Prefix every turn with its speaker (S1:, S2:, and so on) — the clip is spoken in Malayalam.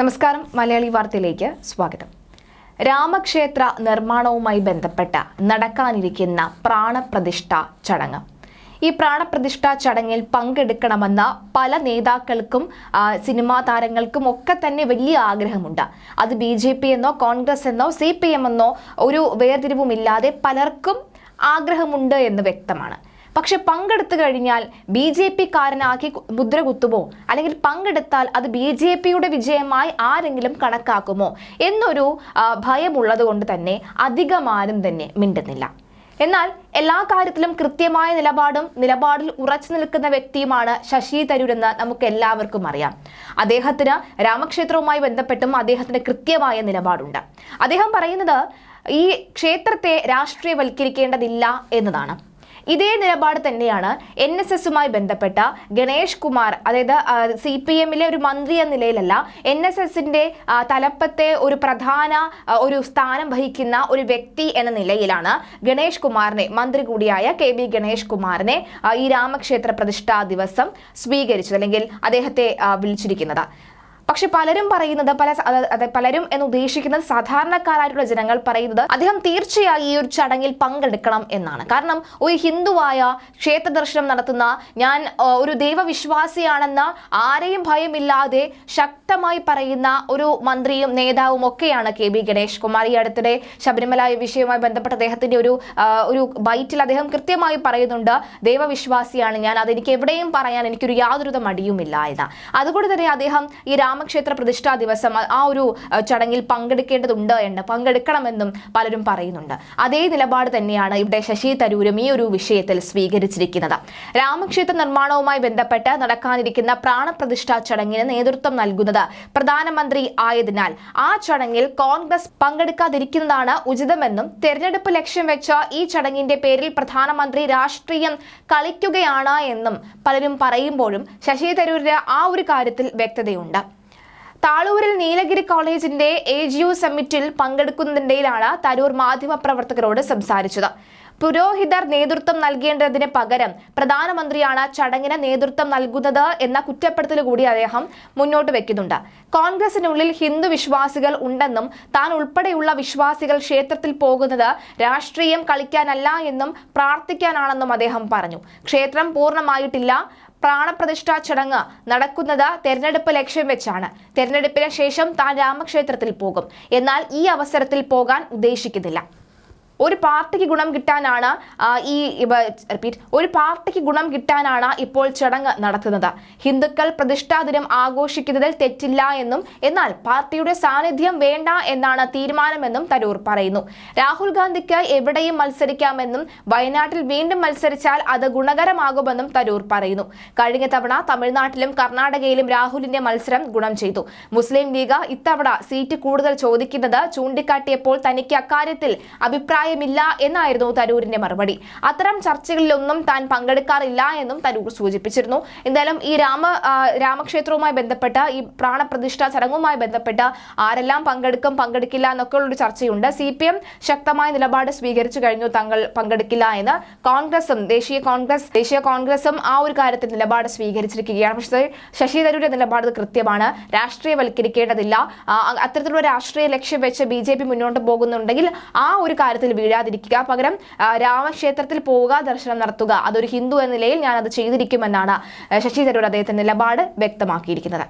S1: നമസ്കാരം മലയാളി വാർത്തയിലേക്ക് സ്വാഗതം. രാമക്ഷേത്ര നിർമ്മാണവുമായി ബന്ധപ്പെട്ട് നടക്കാനിരിക്കുന്ന പ്രാണപ്രതിഷ്ഠ ചടങ്ങ്. ഈ പ്രാണപ്രതിഷ്ഠ ചടങ്ങിൽ പങ്കെടുക്കണമെന്ന പല നേതാക്കൾക്കും സിനിമാ താരങ്ങൾക്കും ഒക്കെ തന്നെ വലിയ ആഗ്രഹമുണ്ട്. അത് ബി ജെ പി എന്നോ കോൺഗ്രസ് എന്നോ സി പി എം എന്നോ ഒരു വേർതിരിവുമില്ലാതെ പലർക്കും ആഗ്രഹമുണ്ട് എന്ന് വ്യക്തമാണ്. പക്ഷെ പങ്കെടുത്തു കഴിഞ്ഞാൽ ബി ജെ പി കാരനാക്കി മുദ്ര കുത്തുമോ അല്ലെങ്കിൽ പങ്കെടുത്താൽ അത് ബി ജെ പിയുടെ വിജയമായി ആരെങ്കിലും കണക്കാക്കുമോ? എന്നൊരു ഭയമുള്ളത് കൊണ്ട് തന്നെ അധികമാരും തന്നെ മിണ്ടുന്നില്ല. എന്നാൽ എല്ലാ കാര്യത്തിലും കൃത്യമായ നിലപാടും നിലപാടിൽ ഉറച്ചു നിൽക്കുന്ന വ്യക്തിയുമാണ് ശശി തരൂരെന്ന് നമുക്ക് എല്ലാവർക്കും അറിയാം. അദ്ദേഹത്തിന് രാമക്ഷേത്രവുമായി ബന്ധപ്പെട്ടും അദ്ദേഹത്തിന് കൃത്യമായ നിലപാടുണ്ട്. അദ്ദേഹം പറയുന്നത് ഈ ക്ഷേത്രത്തെ രാഷ്ട്രീയവൽക്കരിക്കേണ്ടതില്ല എന്നതാണ്. ഇതേ നിലപാട് തന്നെയാണ് എൻ എസ് എസുമായി ബന്ധപ്പെട്ട ഗണേഷ് കുമാർ അതായത് സി പി എമ്മിലെ ഒരു മന്ത്രി എന്ന നിലയിലല്ല എൻ എസ് എസിന്റെ തലപ്പത്തെ ഒരു പ്രധാന ഒരു സ്ഥാനം വഹിക്കുന്ന ഒരു വ്യക്തി എന്ന നിലയിലാണ് ഗണേഷ് കുമാറിനെ മന്ത്രി കൂടിയായ കെ ബി ഗണേഷ് കുമാറിനെ ഈ രാമക്ഷേത്ര പ്രതിഷ്ഠാ ദിവസം സ്വീകരിച്ചത് അല്ലെങ്കിൽ അദ്ദേഹത്തെ വിളിച്ചിരിക്കുന്നത്. പക്ഷെ പലരും പറയുന്നത് പല പലരും എന്ന് ഉദ്ദേശിക്കുന്നത് സാധാരണക്കാരായിട്ടുള്ള ജനങ്ങൾ പറയുന്നത് അദ്ദേഹം തീർച്ചയായും ഈ ഒരു ചടങ്ങിൽ പങ്കെടുക്കണം എന്നാണ്. കാരണം ഒരു ഹിന്ദുവായ ക്ഷേത്ര ദർശനം നടത്തുന്ന ഞാൻ ഒരു ദൈവവിശ്വാസിയാണെന്ന ആരെയും ഭയമില്ലാതെ ശക്തമായി പറയുന്ന ഒരു മന്ത്രിയും നേതാവും ഒക്കെയാണ് കെ ബി ഗണേഷ് കുമാർ. ഈ അടുത്തിടെ ശബരിമല വിഷയവുമായി ബന്ധപ്പെട്ട അദ്ദേഹത്തിന്റെ ഒരു ഒരു ബൈറ്റിൽ അദ്ദേഹം കൃത്യമായി പറയുന്നുണ്ട് ദൈവവിശ്വാസിയാണ് ഞാൻ. അതെനിക്ക് എവിടെയും പറയാൻ എനിക്കൊരു യാതൊരു മടിയുമില്ല എന്ന്. അതുകൊണ്ട് തന്നെ അദ്ദേഹം ഈ രാമക്ഷേത്ര പ്രതിഷ്ഠാ ദിവസം ആ- ഒരു ചടങ്ങിൽ പങ്കെടുക്കേണ്ടതുണ്ട് എന്ന് പങ്കെടുക്കണമെന്നും പലരും പറയുന്നുണ്ട്. അതേ നിലപാട് തന്നെയാണ് ഇവിടെ ശശി തരൂരും ഈ ഒരു വിഷയത്തിൽ സ്വീകരിച്ചിരിക്കുന്നത്. രാമക്ഷേത്ര നിർമ്മാണവുമായി ബന്ധപ്പെട്ട് നടക്കാനിരിക്കുന്ന പ്രാണപ്രതിഷ്ഠാ ചടങ്ങിന് നേതൃത്വം നൽകുന്നത് പ്രധാനമന്ത്രി ആയതിനാൽ ആ ചടങ്ങിൽ കോൺഗ്രസ് പങ്കെടുക്കാതിരിക്കുന്നതാണ് ഉചിതമെന്നും തെരഞ്ഞെടുപ്പ് ലക്ഷ്യം വെച്ച ഈ ചടങ്ങിന്റെ പേരിൽ പ്രധാനമന്ത്രി രാഷ്ട്രീയം കളിക്കുകയാണ് എന്നും പലരും പറയുമ്പോഴും ശശി തരൂരിന് ആ ഒരു കാര്യത്തിൽ വ്യക്തതയുണ്ട്. താളൂരിൽ നീലഗിരി കോളേജിന്റെ എ ജി യു സമ്മിറ്റിൽ പങ്കെടുക്കുന്നതിനിടയിലാണ് തരൂർ മാധ്യമപ്രവർത്തകരോട് സംസാരിച്ചത്. പുരോഹിതർ നേതൃത്വം നൽകേണ്ടതിന് പകരം പ്രധാനമന്ത്രിയാണ് ചടങ്ങിന് നേതൃത്വം നൽകുന്നത് എന്ന കുറ്റപ്പെടുത്തൽ കൂടി അദ്ദേഹം മുന്നോട്ട് വെക്കുന്നുണ്ട്. കോൺഗ്രസിനുള്ളിൽ ഹിന്ദു വിശ്വാസികൾ ഉണ്ടെന്നും താൻ ഉൾപ്പെടെയുള്ള വിശ്വാസികൾ ക്ഷേത്രത്തിൽ പോകുന്നത് രാഷ്ട്രീയം കളിക്കാനല്ല എന്നും പ്രാർത്ഥിക്കാനാണെന്നും അദ്ദേഹം പറഞ്ഞു. ക്ഷേത്രം പൂർണമായിട്ടില്ല പ്രാണപ്രതിഷ്ഠാ ചടങ്ങ് നടക്കുന്നത് തെരഞ്ഞെടുപ്പ് ലക്ഷ്യം വെച്ചാണ്. തെരഞ്ഞെടുപ്പിന് ശേഷം താൻ രാമക്ഷേത്രത്തിൽ പോകും. എന്നാൽ ഈ അവസരത്തിൽ പോകാൻ ഉദ്ദേശിക്കുന്നില്ല. ഒരു പാർട്ടിക്ക് ഗുണം കിട്ടാനാണ് ഈ റിപ്പീറ്റ് ഒരു പാർട്ടിക്ക് ഗുണം കിട്ടാനാണ് ഇപ്പോൾ ചടങ്ങ് നടത്തുന്നത്. ഹിന്ദുക്കൾ പ്രതിഷ്ഠാ ദിനം ആഘോഷിക്കുന്നതിൽ തെറ്റില്ല എന്നും എന്നാൽ പാർട്ടിയുടെ സാന്നിധ്യം വേണ്ട എന്നാണ് തീരുമാനമെന്നും തരൂർ പറയുന്നു. രാഹുൽ ഗാന്ധിക്ക് എവിടെയും മത്സരിക്കാമെന്നും വയനാട്ടിൽ വീണ്ടും മത്സരിച്ചാൽ അത് ഗുണകരമാകുമെന്നും തരൂർ പറയുന്നു. കഴിഞ്ഞ തവണ തമിഴ്നാട്ടിലും കർണാടകയിലും രാഹുലിന്റെ മത്സരം ഗുണം ചെയ്തു. മുസ്ലിം ലീഗ് ഇത്തവണ സീറ്റ് കൂടുതൽ ചോദിക്കുന്നത് ചൂണ്ടിക്കാട്ടിയപ്പോൾ തനിക്ക് അക്കാര്യത്തിൽ അഭിപ്രായമില്ല എന്നായിരുന്നു തരൂരിന്റെ മറുപടി. അത്തരം ചർച്ചകളിലൊന്നും താൻ പങ്കെടുക്കാറില്ല എന്നും തരൂർ സൂചിപ്പിച്ചിരുന്നു. എന്തായാലും ഈ രാമ രാമക്ഷേത്രവുമായി ബന്ധപ്പെട്ട ഈ പ്രാണപ്രതിഷ്ഠ ചടങ്ങുമായി ബന്ധപ്പെട്ട ആരെല്ലാം പങ്കെടുക്കും പങ്കെടുക്കില്ല എന്നൊക്കെ ഉള്ളൊരു ചർച്ചയുണ്ട്. സി പി എം ശക്തമായ നിലപാട് സ്വീകരിച്ചു കഴിഞ്ഞു. തങ്ങൾ പങ്കെടുക്കില്ല എന്ന് കോൺഗ്രസും ദേശീയ കോൺഗ്രസ് ദേശീയ കോൺഗ്രസും ആ ഒരു കാര്യത്തിൽ നിലപാട് സ്വീകരിച്ചിരിക്കുകയാണ്. പക്ഷേ ശശി തരൂരിന്റെ നിലപാട് കൃത്യമാണ്. രാഷ്ട്രീയവൽക്കരിക്കേണ്ടതില്ല. അത്തരത്തിലുള്ള രാഷ്ട്രീയ ലക്ഷ്യം വെച്ച് ബി മുന്നോട്ട് പോകുന്നുണ്ടെങ്കിൽ ആ ഒരു കാര്യത്തിൽ വീഴാതിരിക്കുക. പകരം രാമക്ഷേത്രത്തിൽ പോവുക ദർശനം നടത്തുക. അതൊരു ഹിന്ദു എന്ന നിലയിൽ ഞാൻ അത് ചെയ്തിരിക്കുമെന്നാണ് ശശി തരൂർ അദ്ദേഹത്തിന്റെ നിലപാട് വ്യക്തമാക്കിയിരിക്കുന്നത്.